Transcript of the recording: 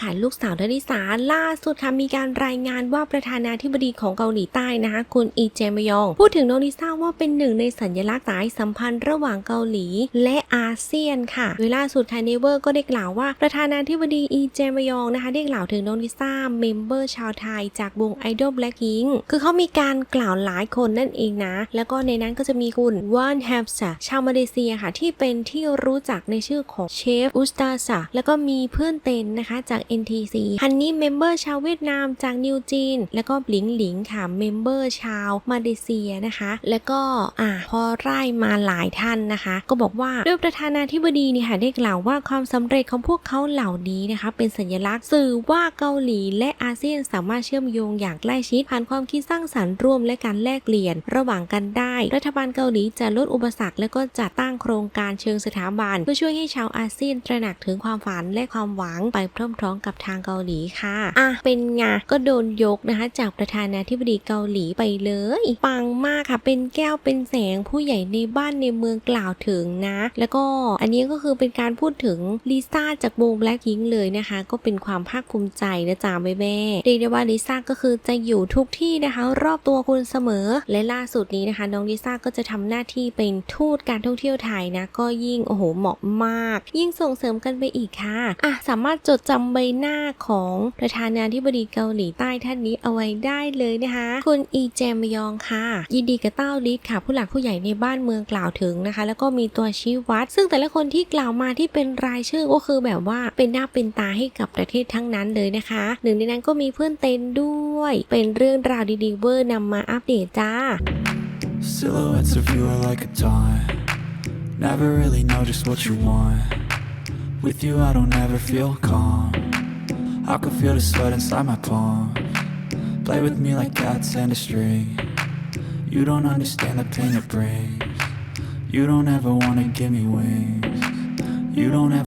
ขายลูกสาวดาริสาล่าสุดค่ะมีการรายงานว่าประธานาธิบดีของเกาหลีใต้นะคะคุณอีเจมยอง พูดถึงน้องลิซ่าว่าเป็นหนึ่งในสัญลักษณ์สายสัมพันธ์ระหว่างเกาหลี และอาเซียนค่ะเวลาสุดไทยเนเวอร์ก็ได้กล่าวว่าประธานาธิบดีอีเจมยองนะคะได้กล่าวถึงน้องลิซ่าเมมเบอร์ชาวไทยจากวงไอดอลแบล็กยิงคือเขามีการกล่าวหลายคนนั่นเองนะ แล้วก็ในนั้นก็จะมีคุณวานแฮปซะชาวมาเลเซียค่ะที่เป็นที่รู้จักในชื่อของเชฟอุสตาซะแล้วก็มีเพื่อนเต้นนะคะจาก NTC ฮันนี่เมมเบอร์ชาวเวียดนามจากนิวจีน แล้วก็หลิงหลิงค่ะเมมเบอร์ชาวมาเลเซียนะคะ แล้วก็อ่าพอไล่มาหลายท่านนะคะ ก็บอกว่าด้วยประธานาธิบดีเนี่ยค่ะได้กล่าวว่าความสำเร็จของพวกเขาเหล่านี้นะคะ เป็นสัญลักษณ์สื่อว่าเกาหลีและอาเซียนสามารถเชื่อมโยงอย่างใกล้ชิดผ่านความคิดสร้างสรรค์ร่วมและการแลกเปลี่ยน ระหว่างกันได้ รัฐบาลเกาหลีจะลดอุปสรรคและก็จัดตั้งโครงการเชิงสถาบันเพื่อช่วยให้ชาวอาเซียนตระหนักถึงความฝันและความหวังไปพร้อมๆกับทางเกาหลีค่ะอะเป็นไงก็โดนยกนะคะ จากประธานาธิบดีเกาหลีไปเลยปังมากค่ะ เป็นแก้วเป็นแสงผู้ใหญ่ในบ้านในเมืองกล่าวถึงนะ แล้วก็อันนี้ก็คือเป็นการพูดถึงลิซ่าจากวงแบล็คยิงเลยนะคะ ก็เป็นความภาคภูมิใจนะจ๊ะแม่แม่ๆเรียกได้ว่าลิซ่าก็คือจะอยู่ทุกที่นะคะ รอบตัวคุณเสมอและล่าสุดนี้นะคะ น้องลิซ่าก็จะทำหน้าที่เป็นทูตการท่องเที่ยวไทยนะ ก็ยิ่งโอ้โหเหมาะมาก ยิ่งส่งเสริมกันไปอีกค่ะอะสามารถจดจำใบหน้าของประธานาธิบดีเกาหลีใต้ท่านนี้เอาไว้ได้เลยนะคะ คุณอีแจมยองค่ะ ยินดีกับเต้าลิศค่ะ ผู้หลักผู้ใหญ่ในบ้านเมืองกล่าวถึงนะคะ แล้วก็มีตัวชี้วัด ซึ่งแต่ละคนที่กล่าวมาที่เป็นรายชื่อก็คือแบบว่าเป็นหน้าเป็นตาให้กับประเทศทั้งนั้นเลยนะคะ หนึ่งในนั้นก็มีเพื่อนเต้นด้วย เป็นเรื่องราวดีๆเวอร์นำมาอัปเดตจ้า Silhouettes of you are like a taunt. Never really know just what you want. With you, I don't ever feel calm. I can feel the sweat inside my palm. Play with me like cats and a string. You don't understand the pain it brings. You don't ever wanna give me wings. You don't ever.